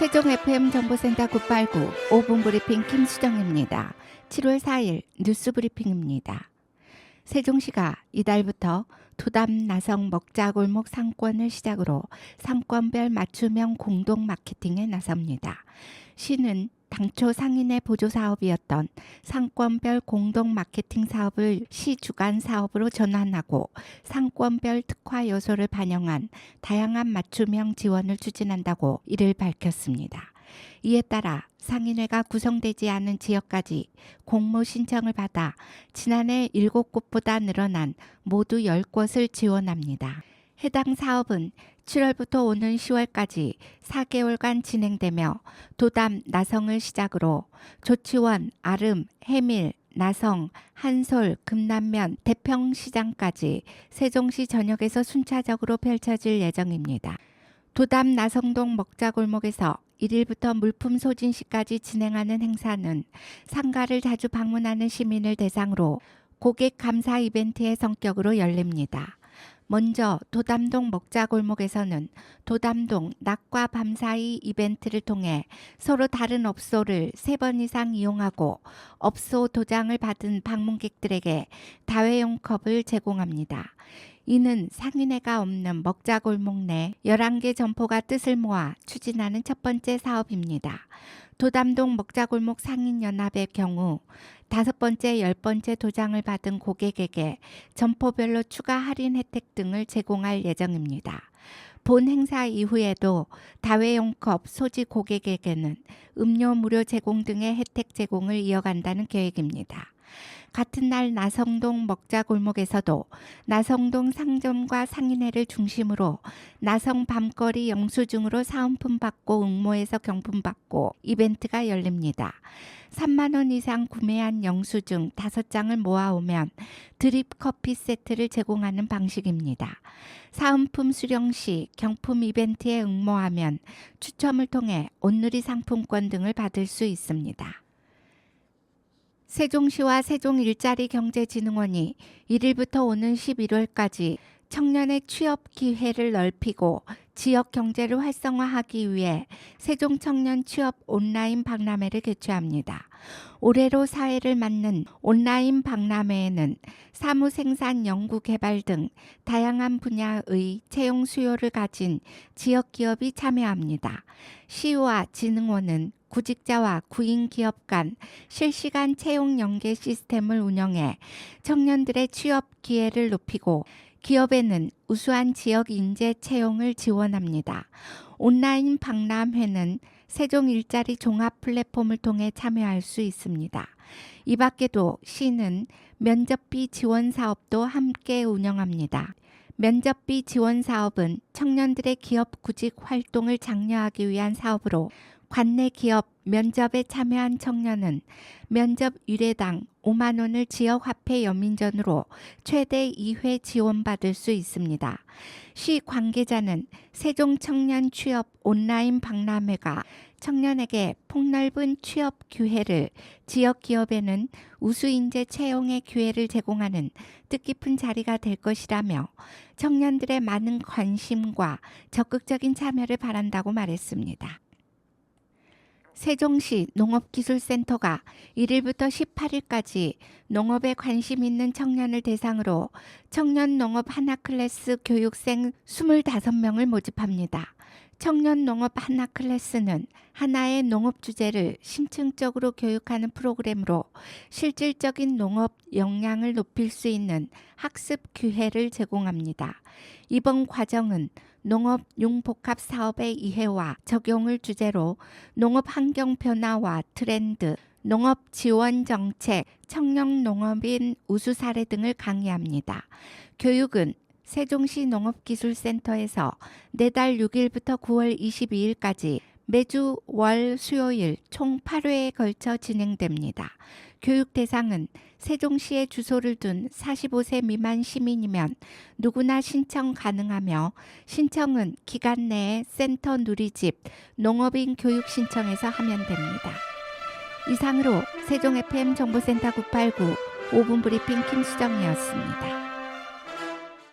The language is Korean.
세종 FM 정보센터 989 5분 브리핑 김수정입니다. 7월 4일 뉴스 브리핑입니다. 세종시가 이달부터 도담 나성 먹자골목 상권을 시작으로 상권별 맞춤형 공동 마케팅에 나섭니다. 시는 당초 상인의 보조 사업이었던 상권별 공동 마케팅 사업을 시 주간 사업으로 전환하고 상권별 특화 요소를 반영한 다양한 맞춤형 지원을 추진한다고 이를 밝혔습니다. 이에 따라 상인회가 구성되지 않은 지역까지 공모 신청을 받아 지난해 7곳보다 늘어난 모두 10곳을 지원합니다. 해당 사업은 7월부터 오는 10월까지 4개월간 진행되며 도담 나성을 시작으로 조치원, 아름, 해밀, 나성, 한솔, 금남면, 대평시장까지 세종시 전역에서 순차적으로 펼쳐질 예정입니다. 도담 나성동 먹자골목에서 1일부터 물품 소진 시까지 진행하는 행사는 상가를 자주 방문하는 시민을 대상으로 고객 감사 이벤트의 성격으로 열립니다. 먼저 도담동 먹자골목에서는 도담동 낮과 밤 사이 이벤트를 통해 서로 다른 업소를 세 번 이상 이용하고 업소 도장을 받은 방문객들에게 다회용 컵을 제공합니다. 이는 상인회가 없는 먹자골목 내 11개 점포가 뜻을 모아 추진하는 첫 번째 사업입니다. 도담동 먹자골목 상인연합의 경우 다섯 번째, 열 번째 도장을 받은 고객에게 점포별로 추가 할인 혜택 등을 제공할 예정입니다. 본 행사 이후에도 다회용 컵 소지 고객에게는 음료 무료 제공 등의 혜택 제공을 이어간다는 계획입니다. 같은 날 나성동 먹자 골목에서도 나성동 상점과 상인회를 중심으로 나성 밤거리 영수증으로 사은품 받고 응모해서 경품 받고 이벤트가 열립니다. 3만 원 이상 구매한 영수증 5장을 모아오면 드립 커피 세트를 제공하는 방식입니다. 사은품 수령 시 경품 이벤트에 응모하면 추첨을 통해 온누리 상품권 등을 받을 수 있습니다. 세종시와 세종일자리경제진흥원이 1일부터 오는 11월까지 청년의 취업 기회를 넓히고 지역 경제를 활성화하기 위해 세종 청년 취업 온라인 박람회를 개최합니다. 올해로 사회를 맞는 온라인 박람회에는 사무 생산 연구 개발 등 다양한 분야의 채용 수요를 가진 지역 기업이 참여합니다. 시와 진흥원은 구직자와 구인 기업 간 실시간 채용 연계 시스템을 운영해 청년들의 취업 기회를 높이고 기업에는 우수한 지역 인재 채용을 지원합니다. 온라인 박람회는 세종 일자리 종합 플랫폼을 통해 참여할 수 있습니다. 이 밖에도 시는 면접비 지원 사업도 함께 운영합니다. 면접비 지원 사업은 청년들의 기업 구직 활동을 장려하기 위한 사업으로 관내 기업 면접에 참여한 청년은 면접 유례당 5만 원을 지역 화폐 연민전으로 최대 2회 지원받을 수 있습니다. 시 관계자는 세종 청년 취업 온라인 박람회가 청년에게 폭넓은 취업 기회를 지역 기업에는 우수 인재 채용의 기회를 제공하는 뜻깊은 자리가 될 것이라며 청년들의 많은 관심과 적극적인 참여를 바란다고 말했습니다. 세종시 농업기술센터가 1일부터 18일까지 농업에 관심 있는 청년을 대상으로 청년 농업 하나 클래스 교육생 25명을 모집합니다. 청년 농업 하나 클래스는 하나의 농업 주제를 심층적으로 교육하는 프로그램으로 실질적인 농업 역량을 높일 수 있는 학습 기회를 제공합니다. 이번 과정은 농업 융복합 사업의 이해와 적용을 주제로 농업 환경 변화와 트렌드, 농업 지원 정책, 청년 농업인 우수 사례 등을 강의합니다. 교육은 세종시 농업기술센터에서 내달 6일부터 9월 22일까지 매주 월 수요일 총 8회에 걸쳐 진행됩니다. 교육 대상은 세종시에 주소를 둔 45세 미만 시민이면 누구나 신청 가능하며 신청은 기간 내에 센터 누리집 농업인 교육 신청에서 하면 됩니다. 이상으로 세종 FM 정보센터 989 5분 브리핑 김수정이었습니다.